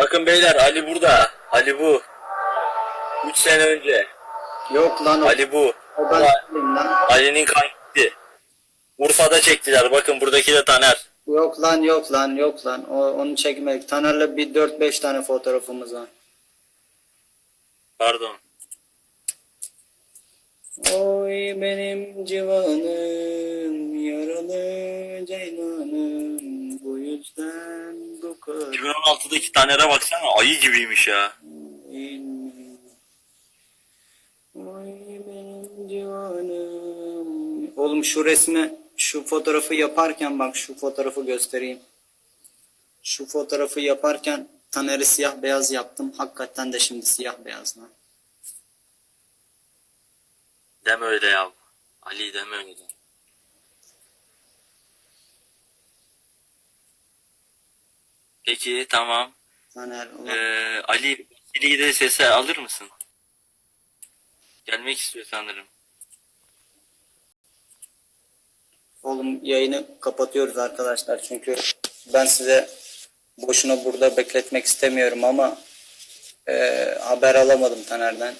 Bakın beyler Ali burada. Ali bu. 3 sene önce. Yok lan o. Ali bu. O ben değilim lan. Ali'nin kankisi. Urfa'da çektiler. Bakın buradaki de Taner. Yok lan yok lan yok lan. O, onu çekmedik. Taner'le bir 4-5 tane fotoğrafımız var. Pardon. Oy benim civanım, yaralı ceylanım, bu yüzden bu kadar 2016'daki Taner'e baksana ayı gibiymiş ya. Oğlum şu resmi, şu fotoğrafı yaparken bak şu fotoğrafı göstereyim. Şu fotoğrafı yaparken Taner'i siyah beyaz yaptım. Hakikaten de şimdi siyah beyaz lan. Deme öyle ya. Ali deme öyle. Peki tamam. Taner. Ee, Ali Vasili'yi de sese alır mısın? Gelmek istiyor sanırım. Oğlum yayını kapatıyoruz arkadaşlar çünkü ben size boşuna burada bekletmek istemiyorum ama eee, haber alamadım Taner'den.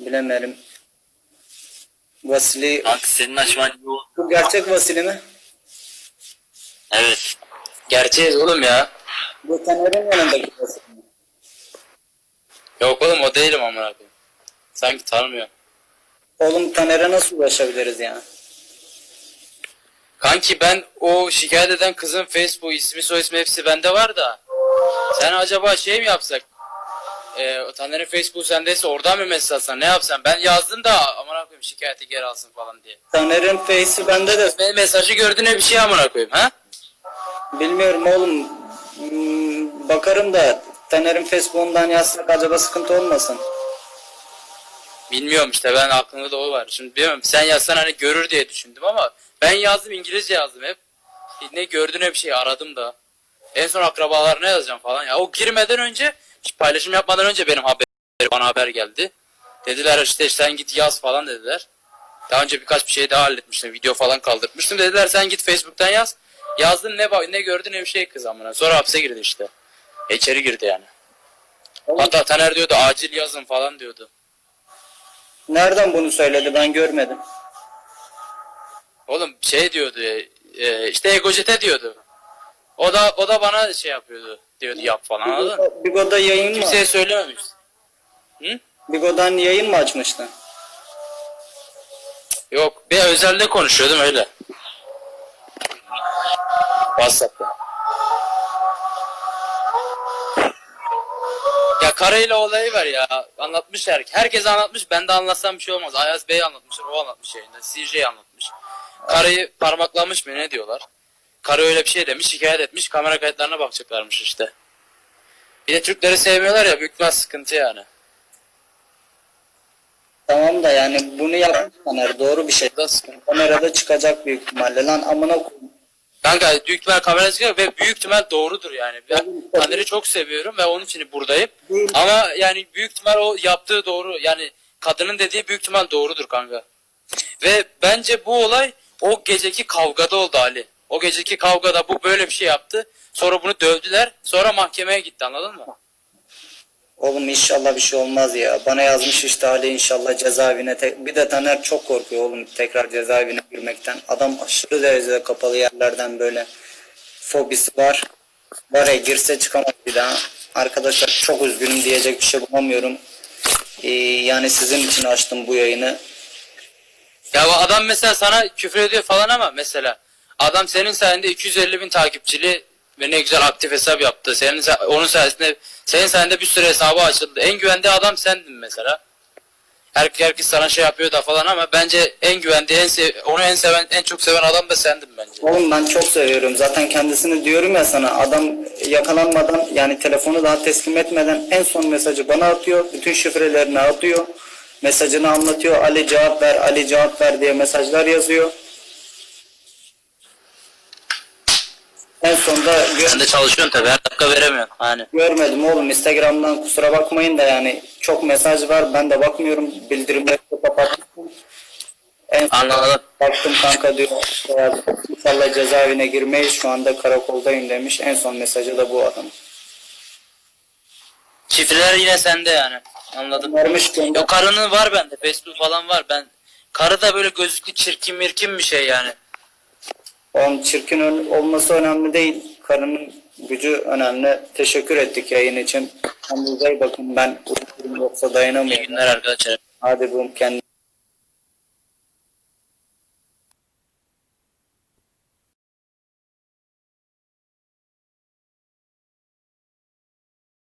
Bilemedim. Vasili, Kanka senin açman bu gerçek Vasili mi? Evet. Gerçeğiz oğlum ya. Bu Taner'in yanındaki mi? Yok oğlum o değilim amına koyayım. Sanki tanımıyor. Oğlum Taner'e nasıl ulaşabiliriz ya? Kanki ben o şikayet eden kızın Facebook ismi soy ismi hepsi bende var da. Sen acaba şey mi yapsak? Ee, o Taner'in Facebook sendeyse oradan mı mesaj atsan ne yapsan? Ben yazdım da amına koyayım şikayeti geri alsın falan diye. Taner'in face'i bende de Benim mesajı gördüğüne bir şey amına koyayım ha? Bilmiyorum oğlum. Hmm, Bakarım da Taner'in Facebook'undan yazsak acaba sıkıntı olmasın. Bilmiyorum işte ben aklımda da o var. Şimdi bilmiyorum sen yazsan hani görür diye düşündüm ama ben yazdım İngilizce yazdım hep. Ne gördüğüne bir şey aradım da. En son akrabalarına yazacağım falan ya. O girmeden önce paylaşım yapmadan önce benim haber bana haber geldi. Dediler işte sen git yaz falan dediler. Daha önce birkaç bir şey daha halletmiştim. Video falan kaldırmıştım. Dediler sen git Facebook'tan yaz. Yazdın ne bak ne gördün ne bir şey kız amına. Sonra hapse girdi işte. E, İçeri girdi yani. Oğlum, Hatta Taner diyordu acil yazın falan diyordu. nereden bunu söyledi ben görmedim. Oğlum şey diyordu e, işte Egojete diyordu. O da o da bana şey yapıyordu diyordu yap falan anladın? Bigo'da, Bigo'da yayın mı? Kimseye söylememiş. Hı? Bigo'dan yayın mı açmıştın? Yok bir özelde konuşuyordum öyle. WhatsApp'ta. Ya karayla olayı var ya anlatmışlar. Herkes anlatmış ben de anlatsam bir şey olmaz. Ayaz Bey anlatmışlar o anlatmış yayında. CJ anlatmış. Karayı parmaklamış mı ne diyorlar. Karı öyle bir şey demiş şikayet etmiş kamera kayıtlarına bakacaklarmış işte. Bir de Türkleri sevmiyorlar ya büyük ihtimal sıkıntı yani. Tamam da yani bunu yapmış Taner doğru bir şey. Kamerada çıkacak büyük ihtimalle lan amına koyayım. Kanka büyük ihtimal kamera çıkıyor ve büyük ihtimal doğrudur yani. Ben Taner'i çok seviyorum ve onun için buradayım. Ama yani büyük ihtimal o yaptığı doğru. Yani kadının dediği büyük ihtimal doğrudur kanka. Ve bence bu olay o geceki kavgada oldu Ali. O geceki kavgada bu böyle bir şey yaptı. Sonra bunu dövdüler. Sonra mahkemeye gitti anladın mı? Oğlum inşallah bir şey olmaz ya. Bana yazmış işte Ali inşallah cezaevine. Bir de Taner çok korkuyor oğlum tekrar cezaevine girmekten. Adam aşırı derecede kapalı yerlerden böyle fobisi var. Var ya girse çıkamaz bir daha. Arkadaşlar çok üzgünüm diyecek bir şey bulamıyorum. Ee, yani sizin için açtım bu yayını. Ya bu adam mesela sana küfür ediyor falan ama mesela adam senin sayende 250 bin takipçili ve ne güzel aktif hesap yaptı. Senin onun sayesinde senin sayende bir sürü hesabı açıldı. En güvendiği adam sendin mesela. Herkes, herkes sana şey yapıyor da falan ama bence en güvendiği, en sev- onu en seven, en çok seven adam da sendin bence. Oğlum ben çok seviyorum. Zaten kendisini diyorum ya sana adam yakalanmadan yani telefonu daha teslim etmeden en son mesajı bana atıyor. Bütün şifrelerini atıyor. Mesajını anlatıyor. Ali cevap ver, Ali cevap ver diye mesajlar yazıyor. En sonunda Sen de çalışıyorsun tabii her dakika veremiyorsun. Hani. görmedim oğlum Instagram'dan kusura bakmayın da yani çok mesaj var. Ben de bakmıyorum. Bildirimleri de kapattım. En son Anladım. Baktım kanka diyor "Ya, inşallah cezaevine girmeyiz şu anda karakoldayım demiş. En son mesajı da bu adam. Şifreler yine sende yani. Anladım. Vermiş gönder. Yok karının var bende. Facebook falan var. Ben karı da böyle gözlüklü çirkin mirkin bir şey yani. Oğlum çirkin olması önemli değil. Karının gücü önemli. Teşekkür ettik yayın için. İyi bakın. Ben uyuyorum yoksa İyi dayanamıyorum. günler arkadaşlar. Hadi bu kendi